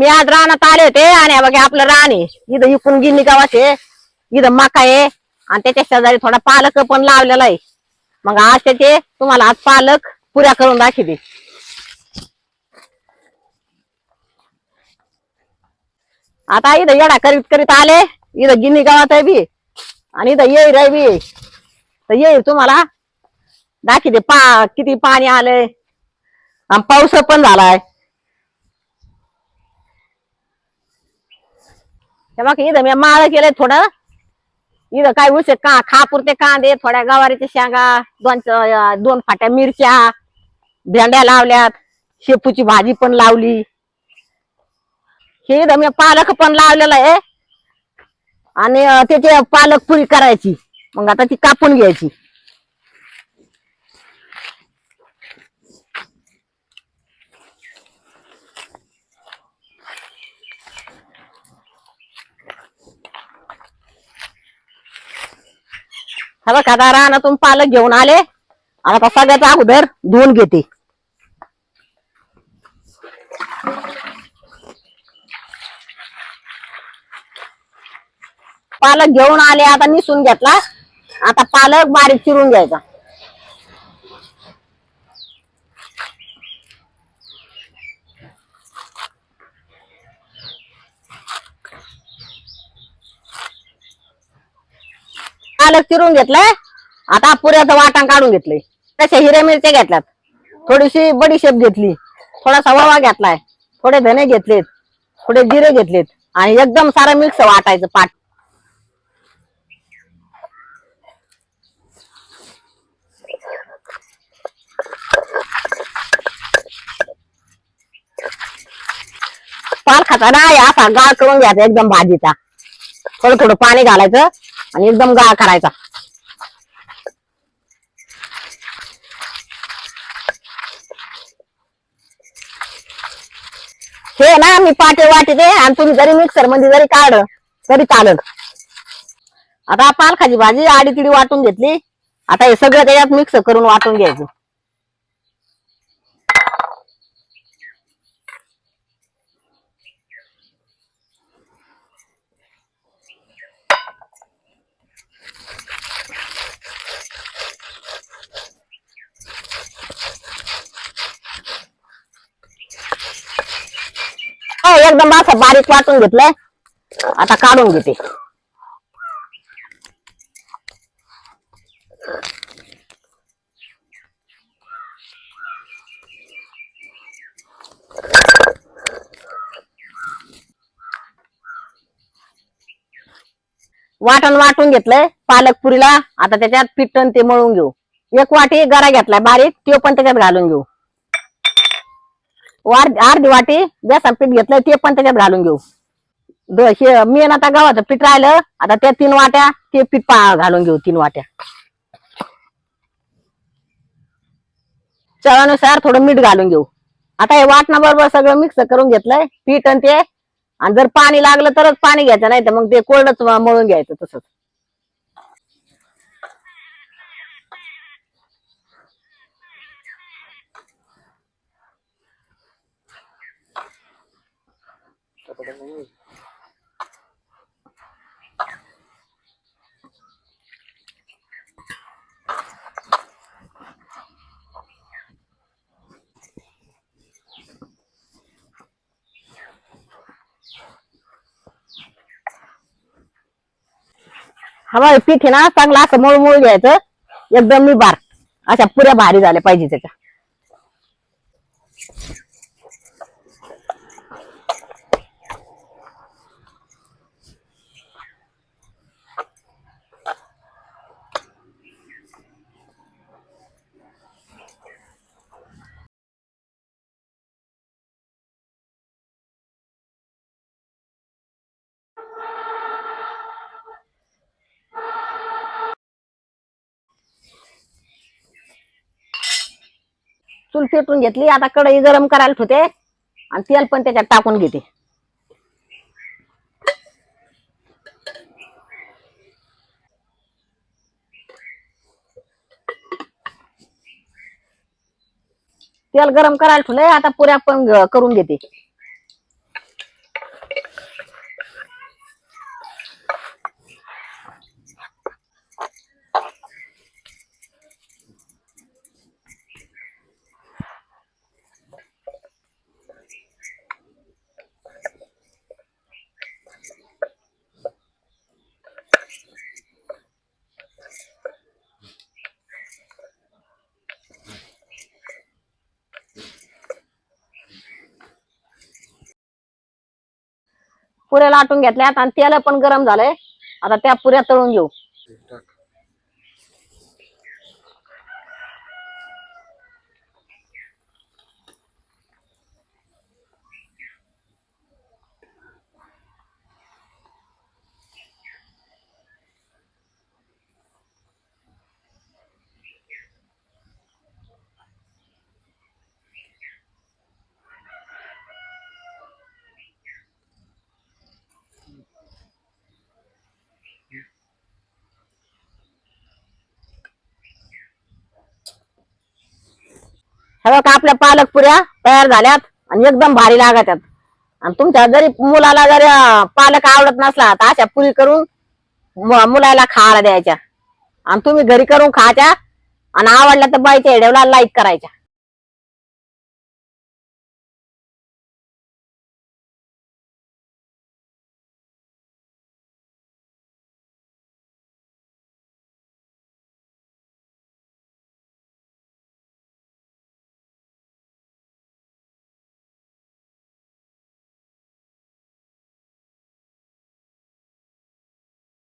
मी आज रानात आले होते आणि हे बघा आपलं रान आहे. इथं इकून गिन्नी गावात आहे. इथं मका आहे. आणि त्याच्या शेजारी थोडा पालक पण लावलेला आहे. मग आज त्याचे तुम्हाला आज पालक पुऱ्या करून दाखवते. आता इथं येडा करीत करीत आले. इथं गिन्नी गावात आहे बी. आणि इथं येईर आहे बी. तर येईल तुम्हाला दाखवते. पा किती पाणी आलंय. आणि पाऊस पण झालाय. मग इथं मी माळ केलंय थोडं. इथं काय उसे का? खापुरते कांदे थोड्या गवारीच्या शेंगा दोन च- दोन फाट्या मिरच्या भेंड्या लावल्यात. शेपूची भाजी पण लावली. हे इथं मी पालक पण लावलेला आहे. आणि अं, त्याची पालक पुरी करायची. मग आता ती कापून घ्यायची. हा बघ आता रानातून पालक घेऊन आले. आता सगळ्याचा अगोदर धुवून घेते. पालक घेऊन आले आता निसून घेतला. आता पालक बारीक चिरून घ्यायचा. पालक चिरून घेतलाय. आता पुऱ्याचं वाटण काढून घेतलंय. तशा हिरे मिरच्या घेतल्यात. थोडीशी बडीशेप घेतली. थोडासा वावा घेतलाय. थोडे धने घेतलेत. थोडे जिरे घेतलेत. आणि एकदम सारं मिक्स वाटायचं पाट. पाल खाता ना असा गाळ करून घ्यायचा एकदम भाजीचा. थोडं थोडं पाणी घालायचं. आणि एकदम गाळ करायचा. हे ना मी पाटे वाटते आणि तुम्ही जरी मिक्सरमध्ये जरी काढ तरी चालेल. आता पालखाची भाजी आडी तिडी वाटून घेतली. आता हे सगळं त्याच्यात मिक्स करून वाटून घ्यायचं. हो एकदम असं बारीक वाटून घेतलंय. आता काढून घेते. वाटण वाटून घेतलंय पालक पुरीला आता त्याच्यात पिठण ते मळून घेऊ. एक वाटी गरा घेतलाय बारीक. तो पण त्याच्यात घालून घेऊ. वार अर्धी वाटी बेसन पीठ घेतलंय ते पण त्याच्यात घालून घेऊ. द- हे मेन आता गव्हाचं पीठ राहिलं आता त्या तीन वाट्या ते पीठ पा- घालून घेऊ तीन वाट्या. चवानुसार थोडं मीठ घालून घेऊ. आता हे वाटणा बरोबर सगळं मिक्स करून घेतलंय पीठ आणि ते. आणि जर पाणी लागलं तरच पाणी घ्यायचं नाही तर मग ते कोरडच मळून घ्यायचं तसंच. हवा पीठ आहे ना चांगलं असं मूळ मूळ घ्यायचं. एकदम मी बार अशा पुऱ्या भारी झाल्या पाहिजे त्याच्या. चूल पेटून घेतली आता कढई गरम करायला ठेवते आणि तेल पण त्याच्यात टाकून घेते. तेल गरम करायला ठेवलंय आता पुऱ्या पण करून घेते. पुऱ्या लाटून घेतल्यात आणि तेल पण गरम झालंय. आता त्या पुऱ्या तळून घेऊ. हे का आपल्या पालक पुऱ्या तयार झाल्यात आणि एकदम भारी लागतात आणि तुमच्या जरी मुलाला जरी पालक आवडत नसला तर अशा पुरी करून मुलाला खायला द्यायच्या. आणि तुम्ही घरी करून खायच्या आणि आवडल्या तर बाईच्या हेड्याला लाईक करायच्या.